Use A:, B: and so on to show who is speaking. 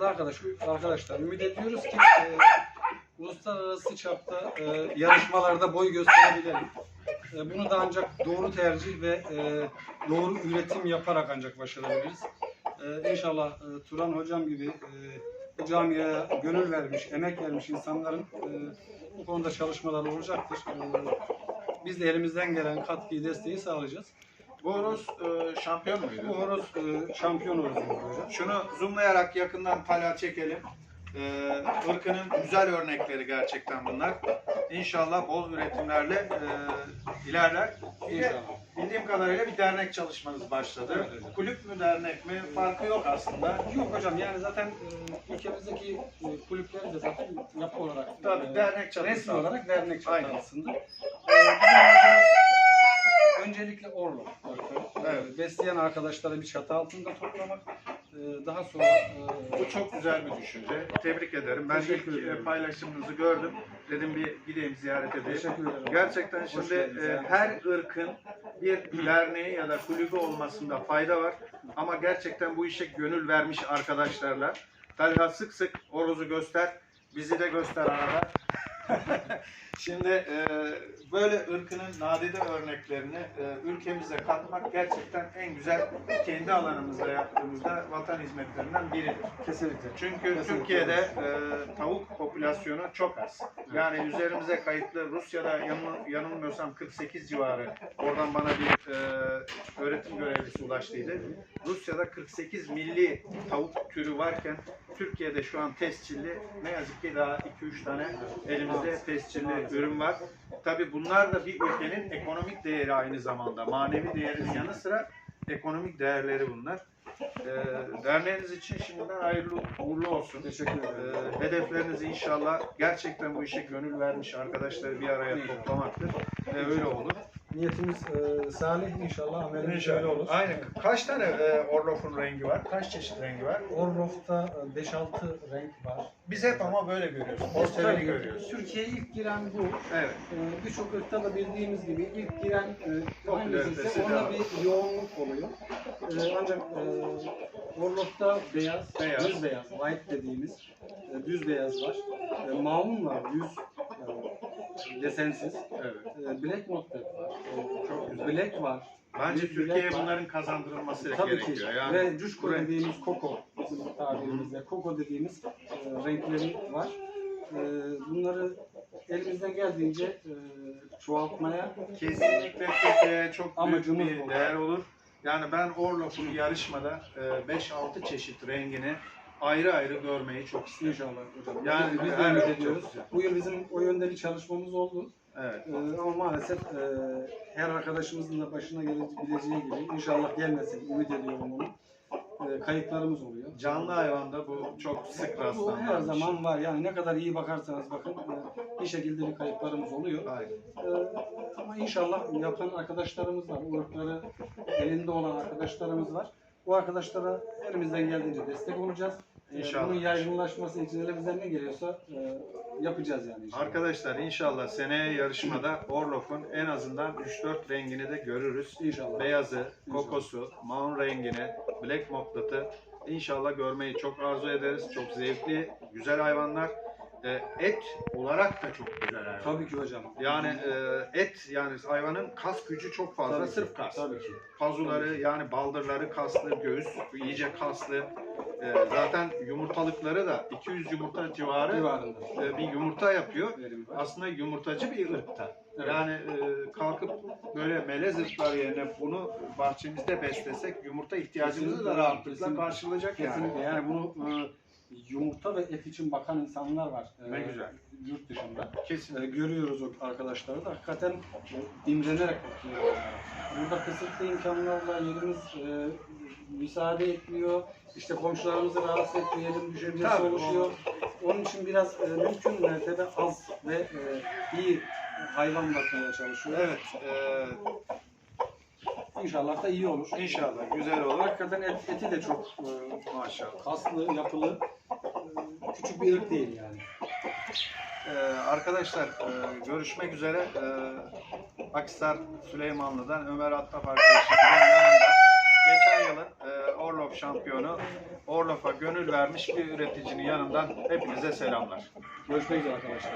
A: da arkadaş, arkadaşlar ümit ediyoruz ki e, uluslararası çapta e, yarışmalarda boy gösterebilelim. E, bunu da ancak doğru tercih ve e, doğru üretim yaparak ancak başarabiliriz. E, inşallah e, Turan hocam gibi e, bu camiye gönül vermiş, emek vermiş insanların e, bu konuda çalışmaları olacaktır. E, biz de elimizden gelen katkıyı, desteği sağlayacağız.
B: Bu horoz e, şampiyon muydu?
A: Bu horoz e, şampiyon horoz hocam.
B: Şunu zoomlayarak yakından Talha çekelim. Ee, ırkının güzel örnekleri gerçekten bunlar. İnşallah bol üretimlerle e, ilerler. Bir de
A: İnşallah.
B: Bildiğim kadarıyla bir dernek çalışmanız başladı.
A: Evet, evet.
B: Kulüp mü dernek mi farkı yok aslında.
A: Yok hocam yani zaten e, ülkemizdeki e, kulüpleri de zaten yapı olarak
B: Tabii
A: e,
B: dernek çatısı.
A: resmi olarak dernek
B: Aynen.
A: altında. E, bizim öncelikle Orlo.
B: Evet.
A: E, besleyen arkadaşları bir çatı altında toplamak. E, daha sonra e,
B: Bu çok güzel bir düşünce. Tebrik ederim. Ben
A: Teşekkür
B: ilk
A: ederim.
B: e, paylaşımınızı gördüm. Dedim bir gideyim ziyaret edeyim.
A: teşekkür ederim.
B: Gerçekten
A: Hoş
B: şimdi
A: geldiniz.
B: e, her ırkın bir derneği ya da kulübü olmasında fayda var. Ama gerçekten bu işe gönül vermiş arkadaşlarla. Talha sık sık orozu göster, bizi de göster arada. Şimdi e, böyle ırkının nadide örneklerini e, ülkemize katmak gerçekten en güzel kendi alanımızda yaptığımızda vatan hizmetlerinden biridir.
A: Kesinlikle.
B: Çünkü
A: Kesinlikle
B: Türkiye'de e, tavuk popülasyonu çok az. Yani üzerimize kayıtlı Rusya'da yanıl- yanılmıyorsam 48 civarı. Oradan bana bir e, öğretim görevlisi ulaştıydı. Rusya'da 48 milli tavuk türü varken Türkiye'de şu an tescilli ne yazık ki daha 2-3 tane elimizde tescilli ürün var. Tabi bunlar da bir ülkenin ekonomik değeri aynı zamanda. Manevi değerinin yanı sıra ekonomik değerleri bunlar. Ee, derneğiniz için şimdiden hayırlı uğurlu olsun.
A: Teşekkür ederim.
B: Ee, hedefleriniz inşallah gerçekten bu işe gönül vermiş arkadaşları bir araya toplamaktır. Ve öyle olur.
A: Niyetimiz e, salih inşallah amelimiz öyle olur.
B: Aynen. Kaç tane e, Orlof'un rengi var? Kaç çeşit rengi var?
A: Orlof'ta e, 5-6 renk var.
B: Biz hep ama böyle görüyoruz. Porseleni görüyoruz.
A: Türkiye'ye ilk giren bu.
B: Evet.
A: Ee, Birçok ırkta da bildiğimiz gibi ilk giren e, hangisi ise onda
B: devam.
A: bir yoğunluk oluyor. Ee, ancak e, Orlof'ta beyaz,
B: Beyaz.
A: düz beyaz, white dediğimiz e, düz beyaz var. E, maun var, düz e, desensiz.
B: Evet.
A: E, black Mocktail var. E,
B: Çok güzel.
A: Black var.
B: Bence
A: Düz
B: Türkiye'ye
A: black var.
B: bunların kazandırılması
A: Tabii ki.
B: gerekiyor. Yani
A: Ve Cuşko
B: renk-
A: dediğimiz koko, bizim tabirimizde koko dediğimiz e, renkleri var. E, bunları elimizden geldiğince e, çoğaltmaya
B: Kesinlikle Türkiye'ye çok büyük bir değer olur. Yani ben Orlof'un yarışmada e, 5-6 çeşit rengini ayrı ayrı görmeyi çok istiyorum.
A: İnşallah hocam.
B: Yani
A: biz de
B: evet,
A: ümit ediyoruz. Bu yıl bizim o yönde bir çalışmamız oldu.
B: Evet.
A: Ee, ama maalesef e, her arkadaşımızın da başına gelebileceği gibi inşallah gelmesin. Ümit ediyorum onu. E, kayıplarımız oluyor.
B: Canlı hayvanda bu çok sık
A: Bu
B: rastlanan
A: her
B: bir şey.
A: zaman var. Yani ne kadar iyi bakarsanız bakın e, bir şekilde bir kayıplarımız oluyor.
B: Aynen.
A: Ee, ama inşallah yapan arkadaşlarımız var. O ırkları elinde olan arkadaşlarımız var. O arkadaşlara elimizden geldiğince destek olacağız. Ee,
B: İnşallah.
A: Bunun yaygınlaşması için elimizden ne geliyorsa e, yapacağız yani inşallah.
B: Arkadaşlar inşallah seneye yarışmada Orlof'un en azından 3-4 rengini de görürüz.
A: İnşallah.
B: Beyazı, kokosu, maun rengini, black mocklat'ı inşallah görmeyi çok arzu ederiz. Çok zevkli, güzel hayvanlar. E, et olarak da çok güzel hayvan.
A: Tabii ki hocam.
B: Yani e, et yani hayvanın kas gücü çok fazla.
A: Tabii ki,
B: Sırf kas.
A: Tabii ki.
B: Pazuları yani baldırları kaslı, göğüs iyice kaslı. E, zaten yumurtalıkları da 200 yumurta civarı
A: Civarında.
B: e, bir yumurta yapıyor.
A: Verim var.
B: Aslında yumurtacı bir ırkta.
A: Evet.
B: Yani e, kalkıp böyle melez ırklar yerine bunu bahçemizde beslesek yumurta ihtiyacımızı da rahatlıkla
A: kesinlikle.
B: karşılayacak yani.
A: Kesinlikle. Yani bunu e, yumurta ve et için bakan insanlar var. e,
B: Ne güzel.
A: Yurt dışında.
B: Kesin.
A: E, görüyoruz o arkadaşları da hakikaten e, imrenerek bakıyorlar. Burada kısıtlı imkanlarla yerimiz e, müsaade etmiyor. İşte komşularımızı rahatsız etmeyelim düşüncesi
B: Tabii,
A: oluşuyor. Onun için biraz e, mümkün mertebe az ve e, iyi hayvan bakmaya çalışıyor.
B: Evet. e,
A: İnşallah da iyi olur.
B: inşallah güzel olur.
A: Hakikaten et, eti de çok e,
B: Maşallah.
A: kaslı, yapılı. Küçük bir ırk değil yani.
B: Ee, arkadaşlar e, görüşmek üzere. Ee, Aksar Süleymanlı'dan Ömer Attaf arkadaşımızın yanında geçen yılın e, Orlov şampiyonu Orlof'a gönül vermiş bir üreticinin yanından hepinize selamlar.
A: Görüşmek üzere arkadaşlar.